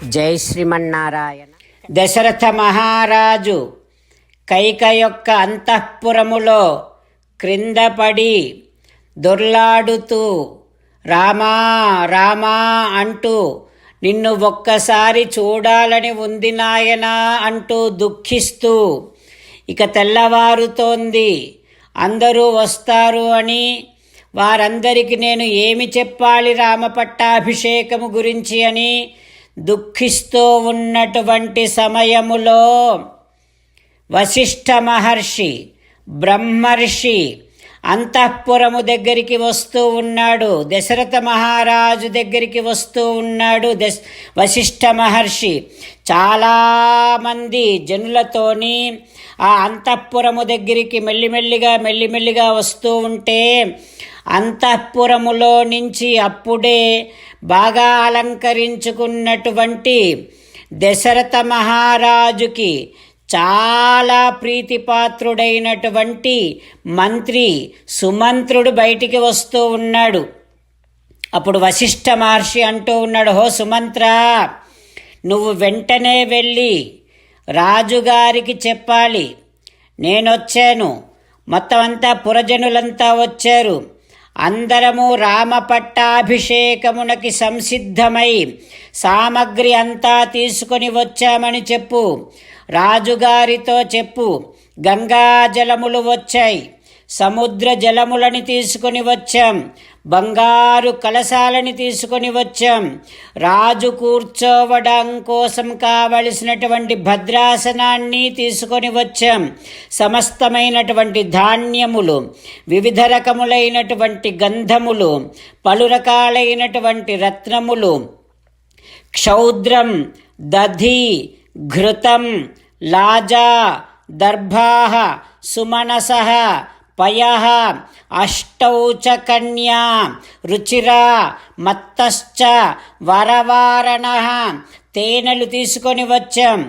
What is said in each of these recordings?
జై శ్రీమన్నారాయణ. దశరథ మహారాజు కైక యొక్క అంతఃపురములో క్రిందపడి దొర్లాడుతూ రామా రామా అంటూ నిన్ను ఒక్కసారి చూడాలని ఉంది నాయనా అంటూ దుఃఖిస్తూ ఇక తెల్లవారుతోంది అందరూ వస్తారు అని వారందరికీ నేను ఏమి చెప్పాలి రామపట్టాభిషేకము గురించి అని దుఃఖిస్తూ ఉన్నటువంటి సమయములో వశిష్ఠ మహర్షి బ్రహ్మర్షి అంతఃపురము దగ్గరికి వస్తూ ఉన్నాడు. దశరథ మహారాజు దగ్గరికి వస్తూ ఉన్నాడు. దశ వశిష్ఠ మహర్షి చాలామంది జనులతోని ఆ అంతఃపురము దగ్గరికి మెల్లిమెల్లిగా మెల్లిమెల్లిగా వస్తూ ఉంటే అంతఃపురములో నుంచి అప్పుడే బాగా అలంకరించుకున్నటువంటి దశరథ మహారాజుకి చాలా ప్రీతిపాత్రుడైనటువంటి మంత్రి సుమంత్రుడు బయటికి వస్తూ ఉన్నాడు. అప్పుడు వశిష్ఠ మహర్షి అంటూ ఉన్నాడు హో సుమంత్ర నువ్వు వెంటనే వెళ్ళి రాజుగారికి చెప్పాలి. నేనొచ్చాను. మొత్తం అంతా పురజనులంతా వచ్చారు. అందరము రామ పట్టాభిషేకమునకి సంసిద్ధమై సామగ్రి అంతా తీసుకొని వచ్చామని చెప్పు. రాజుగారితో చెప్పు. గంగాజలములు వచ్చాయి. సముద్ర జలములని తీసుకొని వచ్చాం. బంగారు కలశాలని తీసుకొని వచ్చాం. రాజు కూర్చోవడం కోసం కావలసినటువంటి భద్రాసనాన్ని తీసుకొని వచ్చాం. సమస్తమైనటువంటి ధాన్యములు వివిధ రకములైనటువంటి గంధములు పలు రకాలైనటువంటి రత్నములు క్షౌద్రం దధి ఘృతం లాజా దర్భాహ సుమనస పయః అష్టౌ చ కన్యా రుచిరా మత్తశ్చ వరవారణ. తేనెలు తీసుకొని వచ్చాం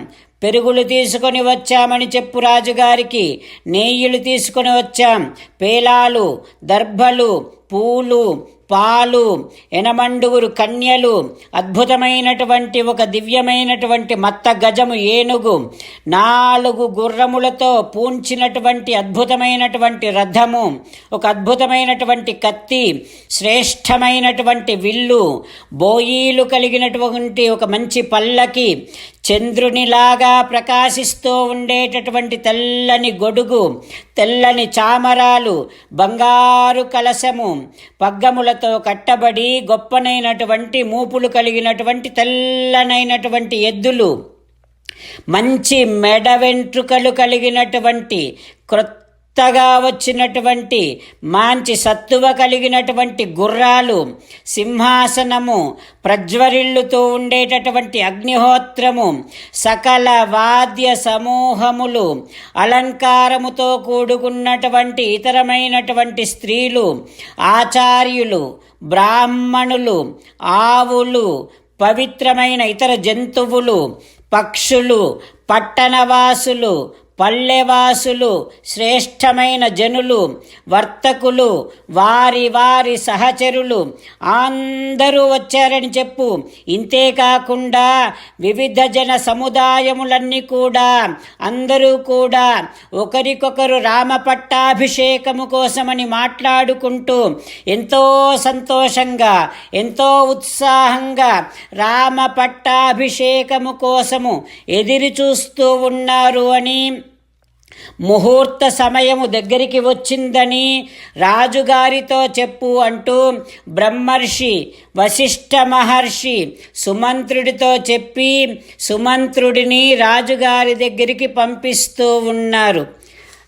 పెరుగులు తీసుకొని వచ్చామని చెప్పు రాజుగారికి నెయ్యిలు తీసుకొని వచ్చాం పేలాలు దర్భలు పూలు పాలు ఎనమండుగురు కన్యలు అద్భుతమైనటువంటి ఒక దివ్యమైనటువంటి మత్త గజము ఏనుగు నాలుగు గుర్రములతో పూంచినటువంటి అద్భుతమైనటువంటి రథము ఒక అద్భుతమైనటువంటి కత్తి శ్రేష్టమైనటువంటి విల్లు బోయీలు కలిగినటువంటి ఒక మంచి పల్లకి చంద్రునిలాగా ప్రకాశిస్తూ ఉండేటటువంటి తెల్లని గొడుగు తెల్లని చామరాలు బంగారు కలశము పగ్గములతో కట్టబడి గొప్పనైనటువంటి మూపులు కలిగినటువంటి తెల్లనైనటువంటి ఎద్దులు మంచి మెడ వెంట్రుకలు కలిగినటువంటి క్రొత్త కొత్తగా వచ్చినటువంటి మంచి సత్తువ కలిగినటువంటి గుర్రాలు సింహాసనము ప్రజ్వరిల్లుతూ ఉండేటటువంటి అగ్నిహోత్రము సకల వాద్య సమూహములు అలంకారముతో కూడుకున్నటువంటి ఇతరమైనటువంటి స్త్రీలు ఆచార్యులు బ్రాహ్మణులు ఆవులు పవిత్రమైన ఇతర జంతువులు పక్షులు పట్టణవాసులు పల్లెవాసులు శ్రేష్టమైన జనులు వర్తకులు వారి వారి సహచరులు అందరూ వచ్చారని చెప్పు. ఇంతేకాకుండా వివిధ జన సముదాయములన్నీ కూడా అందరూ కూడా ఒకరికొకరు రామ పట్టాభిషేకము కోసమని మాట్లాడుకుంటూ ఎంతో సంతోషంగా ఎంతో ఉత్సాహంగా రామ పట్టాభిషేకము కోసము ఎదిరి చూస్తూ ఉన్నారు అని ముహూర్త సమయము దగ్గరికి వచ్చిందని రాజుగారితో చెప్పు అంటూ బ్రహ్మర్షి వశిష్ఠ మహర్షి సుమంత్రుడితో చెప్పి సుమంత్రుడిని రాజుగారి దగ్గరికి పంపిస్తూ ఉన్నారు.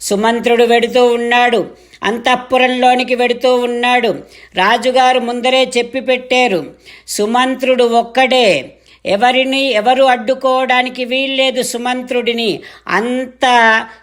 సుమంత్రుడు వెడుతూ ఉన్నాడు. అంతఃపురంలోనికి వెడుతూ ఉన్నాడు. రాజుగారు ముందరే చెప్పి పెట్టారు. సుమంత్రుడు ఒక్కడే ఎవరిని ఎవరు అడ్డుకోవడానికి వీల్లేదు సుమంత్రుడిని. అంత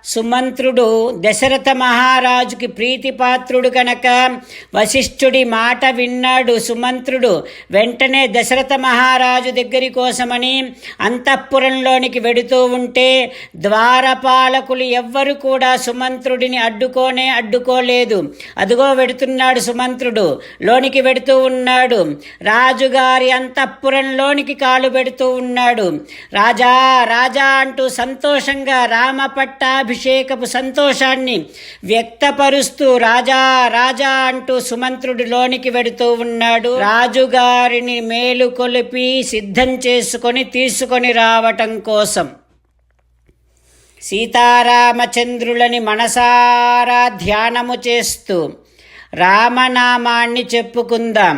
సుమంత్రుడు దశరథ మహారాజుకి ప్రీతిపాత్రుడు కనుక వశిష్ఠుడి మాట విన్నాడు సుమంత్రుడు వెంటనే దశరథ మహారాజు దగ్గరి కోసమని అంతఃపురంలోనికి వెడుతూ ఉంటే ద్వారపాలకులు ఎవ్వరు కూడా సుమంత్రుడిని అడ్డుకోనే అడ్డుకోలేదు. అదిగో వెడుతున్నాడు సుమంత్రుడు లోనికి వెడుతూ ఉన్నాడు. రాజుగారి అంతఃపురంలోనికి కాలు పెడుతూ ఉన్నాడు. రాజా రాజా అంటూ సంతోషంగా రామ పట్టాభిషేకపు సంతోషాన్ని వ్యక్తపరుస్తూ రాజా రాజా అంటూ సుమంత్రుడి లోనికి వెడుతూ ఉన్నాడు. రాజుగారిని మేలు కొలిపి సిద్ధం చేసుకొని తీసుకొని రావటం కోసం. సీతారామచంద్రులని మనసారా ధ్యానము చేస్తూ రామనామాన్ని చెప్పుకుందాం.